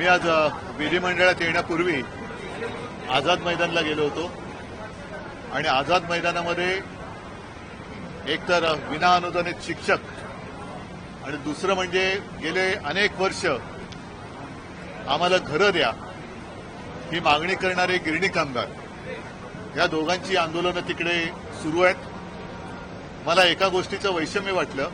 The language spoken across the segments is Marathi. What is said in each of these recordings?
मी आज विधिमंडळात येण्यापूर्वी आझाद मैदानला गेलो होतो. आणि आझाद मैदानामध्ये एकतर विनाअनुदानित विना अनुदानित शिक्षक आणि दुसरं म्हणजे गेले अनेक वर्ष आम्हाला घरं द्या ही मागणी करणारे गिरणी कामगार. या दोघांची आंदोलनं तिकडे सुरू आहेत. मला एका गोष्टीचं वैषम्य वाटलं.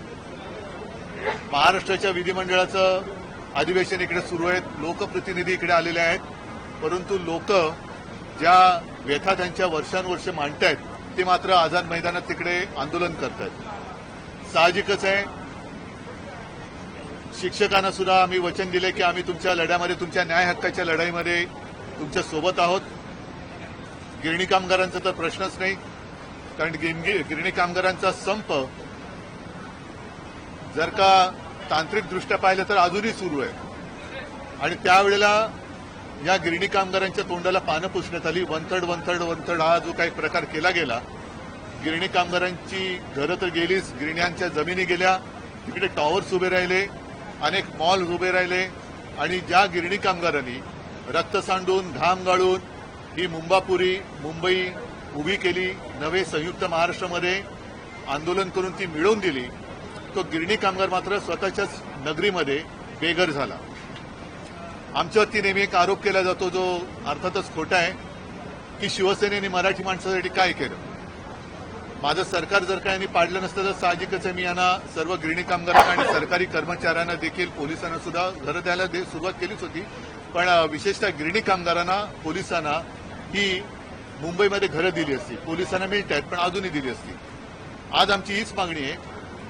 महाराष्ट्राच्या विधिमंडळाचं अधिवेशन इकडे सुरू आहेत. लोकप्रतिनिधी इकडे आलेले आहेत. परंतु लोक ज्या व्यथा त्यांच्या वर्षानुवर्ष आहेत ते मात्र आझाद मैदानात तिकडे आंदोलन करतायत. साहजिकच आहे. शिक्षकांना सुद्धा आम्ही वचन दिले की आम्ही तुमच्या लढ्यामध्ये तुमच्या न्याय हक्काच्या लढाईमध्ये तुमच्यासोबत आहोत. गिरणी कामगारांचा तर प्रश्नच नाही. कारण गिरणी कामगारांचा संप जर का तांत्रिकदृष्ट्या पाहिलं तर अजूनही सुरू आहे. आणि त्यावेळेला या गिरणी कामगारांच्या तोंडाला पानं पुसण्यात आली. वनथड वनथड वनथड हा जो काही प्रकार केला गेला गिरणी कामगारांची घरं तर गेलीच गिरण्यांच्या जमिनी गेल्या तिकडे टॉवर्स उभे राहिले अनेक मॉल्स उभे राहिले आणि ज्या गिरणी कामगारांनी रक्त सांडून घाम गाळून ही मुंबापुरी मुंबई उभी केली नवे संयुक्त महाराष्ट्रामध्ये आंदोलन करून ती मिळवून दिली तो गिरणी कामगार मात्र स्वतःच्याच नगरीमध्ये बेघर झाला. आमच्यावरती नेहमी एक आरोप केला जातो जो अर्थातच खोटा आहे की शिवसेनेने मराठी माणसासाठी काय केलं? माझं सरकार जर का यांनी पाडलं नसतं तर साहजिकच आहे मी यांना सर्व गिरणी कामगारांना आणि सरकारी कर्मचाऱ्यांना देखील पोलिसांना सुद्धा घरं द्यायला दे- सुरुवात केलीच होती. पण विशेषतः गिरणी कामगारांना पोलिसांना ही मुंबईमध्ये घरं दिली असती. पोलिसांना मिळत आहेत पण अजूनही दिली असती. आज आमची हीच मागणी आहे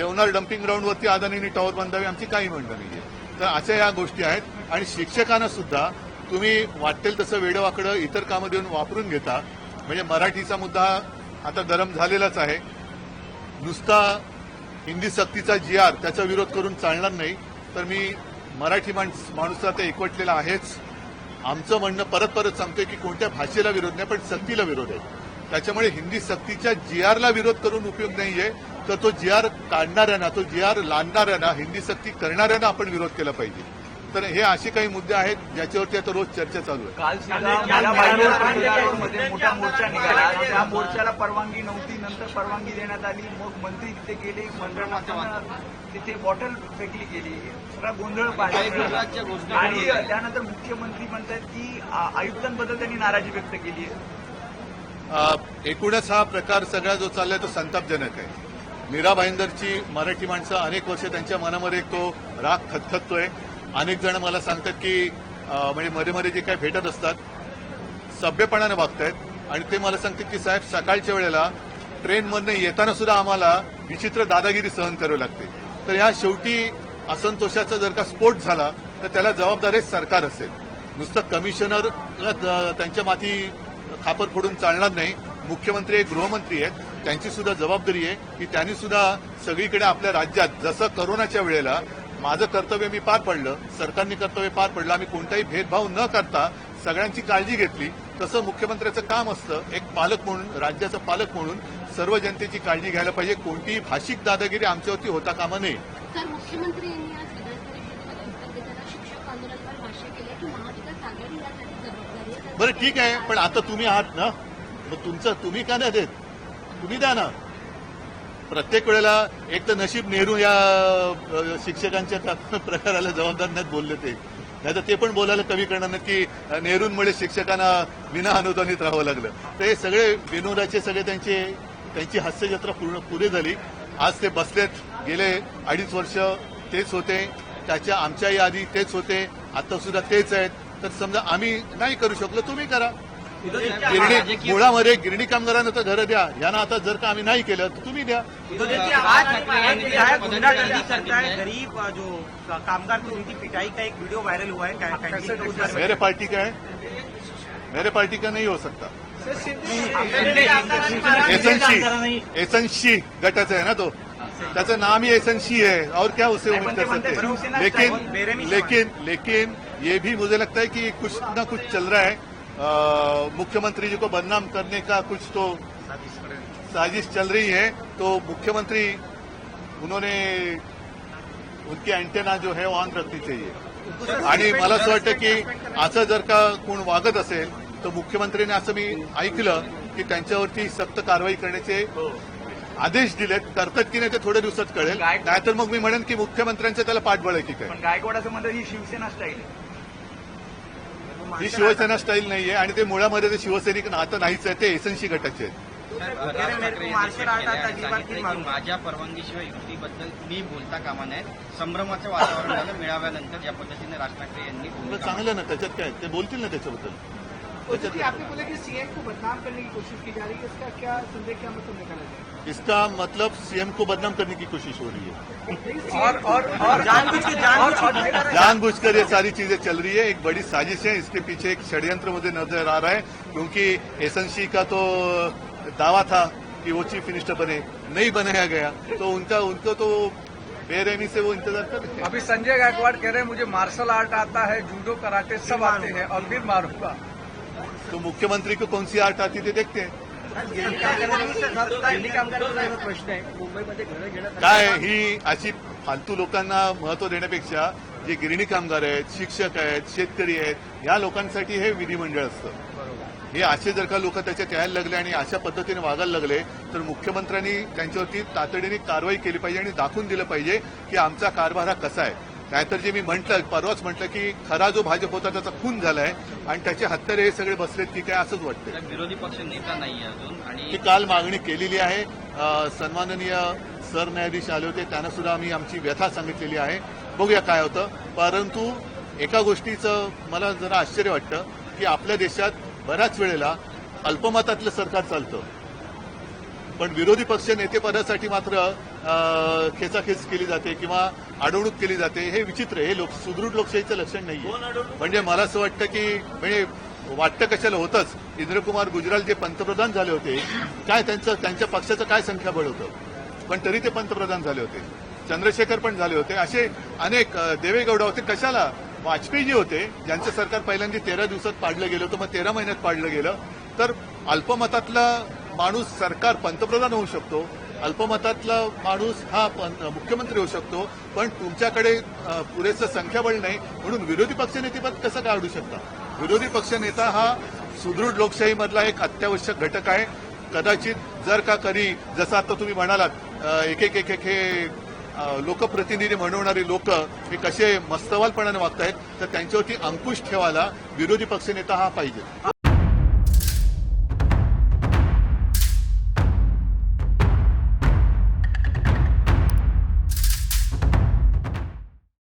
देवनार डम्पिंग ग्राउंडवरती अदानींनी टॉवर बांधावे आमची काही म्हणणं नाहीये. तर अशा या गोष्टी आहेत आणि शिक्षकांना सुद्धा तुम्ही वाटेल तसं वेडवाकडं इतर कामं देऊन वापरून घेता. म्हणजे मराठीचा मुद्दा आता गरम झालेलाच आहे. नुसता हिंदी सक्तीचा जी आर त्याचा विरोध करून चालणार नाही. तर मी मराठी माणूस माणूस आता एकवटलेला आहेच. आमचं म्हणणं परत परत सांगतोय की कोणत्या भाषेला विरोध नाही पण सक्तीला विरोध आहे. त्याच्यामुळे हिंदी सक्तीच्या जी आरला विरोध करून उपयोग नाहीये. तर तो जी आर काढणाऱ्यांना तो जी आर लादणाऱ्यांना हिंदी सक्ती करणाऱ्यांना आपण विरोध केला पाहिजे. तर हे असे काही मुद्दे आहेत ज्याच्यावरती आता रोज चर्चा चालू आहे. काल मोठा मोर्चा निघाला. त्या मोर्चाला परवानगी नव्हती. नंतर परवानगी देण्यात आली. मग मंत्री तिथे गेले. मंडळातून तिथे बॉटल फेकली गेली. सगळा गोंधळ पाहिजे आणि त्यानंतर मुख्यमंत्री म्हणतात की आयुक्तांबद्दल त्यांनी नाराजी व्यक्त केली आहे. एकूणच हा प्रकार सगळा जो चाललाय तो संतापजनक आहे. मीरा भाईंदरची मराठी माणसं अनेक वर्ष त्यांच्या मनामध्ये तो राग खतखततोय अनेक जण मला सांगतात की म्हणजे मध्ये मध्ये जे काही भेटत असतात सभ्यपणाने वागतायत. आणि ते मला सांगतात की साहेब सकाळच्या वेळेला ट्रेनमधनं येताना सुद्धा आम्हाला विचित्र दादागिरी सहन करावी लागते. तर या शेवटी असंतोषाचा जर का स्फोट झाला तर त्याला जबाबदारी सरकार असेल. नुसतं कमिशनर त्यांच्या माथी खापर फोडून चालणार नाही. मुख्यमंत्री एक गृहमंत्री आहेत त्यांची सुद्धा जबाबदारी आहे की त्यांनी सुद्धा सगळीकडे आपल्या राज्यात जसं करोनाच्या वेळेला माझं कर्तव्य मी पार पडलं सरकारने कर्तव्य पार पडलं आम्ही कोणताही भेदभाव न करता सगळ्यांची काळजी घेतली तसं मुख्यमंत्र्याचं काम असतं एक पालक म्हणून राज्याचा पालक म्हणून सर्व जनतेची काळजी घ्यायला पाहिजे कोणतीही भाषिक दादागिरी आमच्यावरती होता कामा नये. मुख्यमंत्री बरं ठीक आहे पण आता तुम्ही आहात ना? मग तुमचं तुम्ही का नाही देत? तुम्ही द्या ना. प्रत्येक वेळेला एक तर नशीब नेहरू या शिक्षकांच्या प्रकाराला जबाबदार नाहीत बोलले ते. नाही तर ते पण बोलायला कमी करणार नाही की नेहरूंमुळे शिक्षकांना विना अनुदानित राहावं लागलं. तर हे सगळे विनोदाचे सगळे त्यांचे त्यांची हास्यजत्रा पूर्ण पुरे झाली. आज ते बसलेत गेले अडीच वर्ष तेच होते. त्याच्या आमच्याही आधी तेच होते. आता सुद्धा तेच आहेत. तर समजा आम्ही नाही करू शकलो तुम्ही करा. गिरणी मुळामध्ये गिरणी कामगारांना तर घरं द्या. यांना आता जर का आम्ही नाही केलं तर तुम्ही द्या. है गरीब जो कामगार थे उनकी पिटाई का एक वीडियो वायरल हुआ है में। मेरे पार्टी का है। मेरे पार्टी का नहीं हो सकता। एसएनसी एसएनसी गटाचा आहे ना तो. त्याचं नाम ही एसएनसी है और क्या उसे उम्मीद कर सकते हैं? लेकिन लेकिन लेकिन ये भी मुझे लगता है कि कुछ ना कुछ चल रहा है। मुख्यमंत्री जी को बदनाम करने का कुछ तो साजिश चल रही है। तो मुख्यमंत्री उन्होंने उनकी अँटेना जो है ऑन रखनी चाहिए। आणि मला असं वाटतं की असं जर का कोण वागत असेल तर मुख्यमंत्र्यांनी असं मी ऐकलं की त्यांच्यावरती सक्त कारवाई करण्याचे आदेश दिलेत. करतात की नाही ते थोड्या दिवसात कळेल. नाहीतर मग मी म्हणेन की मुख्यमंत्र्यांचं त्याला पाठबळ आहे की काय. पण गायकवाडाचं म्हणतात ही शिवसेना स्टाईल आहे. ही शिवसेना स्टाईल नाहीये आणि ते मुळामध्ये ते शिवसैनिक नातं नाहीच आहे ते एसएनसी गटाचे आहेत. आता माझ्या परवानगीशिवाय युतीबद्दल मी बोलता कामा नये. संभ्रमाचं वातावरण झालं मेळाव्यानंतर ज्या पद्धतीने राज ठाकरे यांनी चांगलं ना त्याच्यात काय? ते बोलतील ना त्याच्याबद्दल. आपने बोला कि सीएम को बदनाम करने की कोशिश की जा रही है इसका क्या संदेह क्या मतलब निकाला जाए इसका मतलब सीएम को बदनाम करने की कोशिश हो रही है। और और और जानबूझ के जानबूझ ये सारी चीज़ें चल रही है। एक बड़ी साजिश है इसके पीछे एक षड्यंत्र मुझे नज़र आ रहा है क्योंकि एसएनसी का तो दावा था कि वो चीफ मिनिस्टर बने नहीं बनाया गया। तो उनका उनको तो बेरहमी से वो इंतज़ार कर रहे हैं। अभी संजय गायकवाड़ कह रहे हैं मुझे मार्शल आर्ट आता है जूडो कराटे सब आते हैं और फिर मारूँगा। तो मुख्यमंत्री को कौन सी आर्ट आती थी देखते हैं। काय ही अशी फालतू लोकांना महत्त्व देण्यापेक्षा जे गिरणी कामगार आहेत शिक्षक आहेत शेतकरी आहेत या लोकांसाठी हे विधिमंडळ असतं. हे असे जर का लोक त्याच्यात यायला लागले आणि अशा पद्धतीने वागायला लागले तर मुख्यमंत्र्यांनी त्यांच्यावरती तातडीने कारवाई केली पाहिजे आणि दाखवून दिलं पाहिजे की आमचा कारभार हा कसा आहे. नाहीतर जे मी म्हटलं परवाच म्हटलं की खरा जो भाजप होता त्याचा खून झालाय आणि त्याचे हत्यारे हे सगळे बसलेत की काय असंच वाटतंय. तर विरोधी पक्ष नेता नाहीये अजून ती आणि काल मागणी केलेली आहे. सन्माननीय सरन्यायाधीश आले होते त्यांना सुद्धा आम्ही आमची व्यथा सांगितलेली आहे. बघूया काय होतं. परंतु एका गोष्टीचं मला जरा आश्चर्य वाटतं की आपल्या देशात बऱ्याच वेळेला अल्पमतातलं सरकार चालतं. पण विरोधी पक्ष नेतेपदासाठी मात्र खेचाखेच केली जाते किंवा अडवणूक केली जाते. हे विचित्र हे लोक सुदृढ लोकशाहीचं लक्षण नाहीये. म्हणजे मला असं वाटतं की म्हणजे वाटतं कशाला होतंच. इंद्रकुमार गुजराल जे पंतप्रधान झाले होते काय त्यांचं त्यांच्या पक्षाचं काय संख्याबळ होतं पण तरी ते पंतप्रधान झाले होते. चंद्रशेखर पण झाले होते. असे अनेक देवेगौडा होते. कशाला? वाजपेयी जे होते ज्यांचं सरकार पहिल्यांदा तेरा दिवसात पाडलं गेलं होतं मग तेरा महिन्यात पाडलं गेलं. तर अल्पमतातला माणूस सरकार पंतप्रधान होऊ शकतो. अल्पमतातला माणूस हा मुख्यमंत्री होऊ शकतो. पण तुमच्याकडे पुरेसं संख्याबळ नाही म्हणून विरोधी पक्षनेतेपद कसं काढू शकता? विरोधी पक्षनेता हा सुदृढ लोकशाहीमधला एक अत्यावश्यक घटक आहे. कदाचित जर का कधी जसं आता तुम्ही म्हणालात एक एक एक एक हे लोकप्रतिनिधी म्हणवणारी लोक हे कसे मस्तवालपणाने वागतायत तर त्यांच्यावरती अंकुश ठेवायला विरोधी पक्षनेता हा पाहिजे.